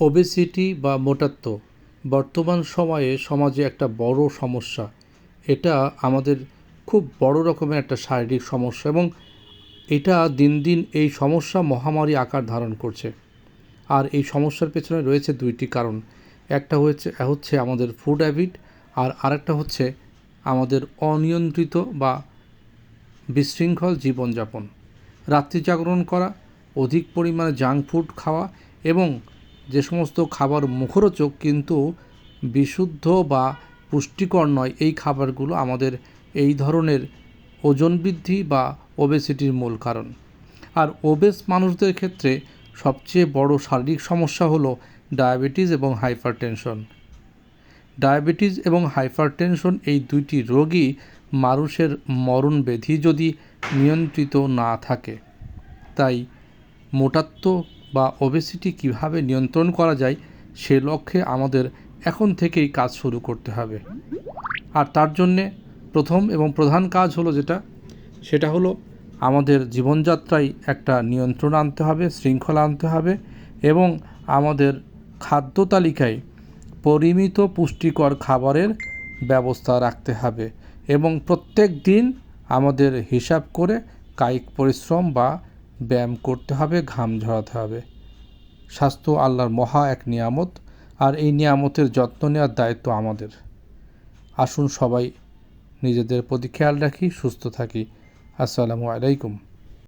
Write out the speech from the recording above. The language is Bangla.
ওবেসিটি বা মোটাত্ব বর্তমান সময়ে সমাজে একটা বড় সমস্যা। এটা আমাদের খুব বড় রকমের একটা শারীরিক সমস্যা এবং এটা দিন দিন এই সমস্যা মহামারী আকার ধারণ করছে। আর এই সমস্যার পেছনে রয়েছে দুইটি কারণ। একটা হচ্ছে হচ্ছে আমাদের ফুড হ্যাবিট আর আরেকটা হচ্ছে আমাদের অনিয়ন্ত্রিত বা বিশৃঙ্খল জীবনযাপন। রাত্রি জাগরণ করা, অধিক পরিমাণে জাঙ্ক ফুড খাওয়া এবং যে সমস্ত খাবার মুখরোচক কিন্তু বিশুদ্ধ বা পুষ্টিকর নয়, এই খাবারগুলো আমাদের এই ধরনের ওজন বৃদ্ধি বা ওবেসিটির মূল কারণ। আর ওবেস মানুষদের ক্ষেত্রে সবচেয়ে বড় শারীরিক সমস্যা হলো ডায়াবেটিস এবং হাইপারটেনশন। ডায়াবেটিস এবং হাইপারটেনশন এই দুইটি রোগই মানুষের মরণ ব্যাধি যদি নিয়ন্ত্রিত না থাকে, তাই মোটাত্ব বা ওবেসিটি কীভাবে নিয়ন্ত্রণ করা যায় সে লক্ষ্যে আমাদের এখন থেকেই কাজ শুরু করতে হবে। আর তার জন্যে প্রথম এবং প্রধান কাজ হলো যেটা, সেটা হলো আমাদের জীবনযাত্রায় একটা নিয়ন্ত্রণ আনতে হবে, শৃঙ্খলা আনতে হবে এবং আমাদের খাদ্য তালিকায় পরিমিত পুষ্টিকর খাবারের ব্যবস্থা রাখতে হবে এবং প্রত্যেক দিন আমাদের হিসাব করে কায়িক পরিশ্রম বা ব্যায়াম করতে হবে, ঘাম ঝরাতে হবে। স্বাস্থ্য আল্লাহর মহা এক নিয়ামত, আর এই নিয়ামতের যত্ন নেওয়ার দায়িত্ব আমাদের। আসুন সবাই নিজেদের প্রতি খেয়াল রাখি, সুস্থ থাকি। আসসালামু আলাইকুম।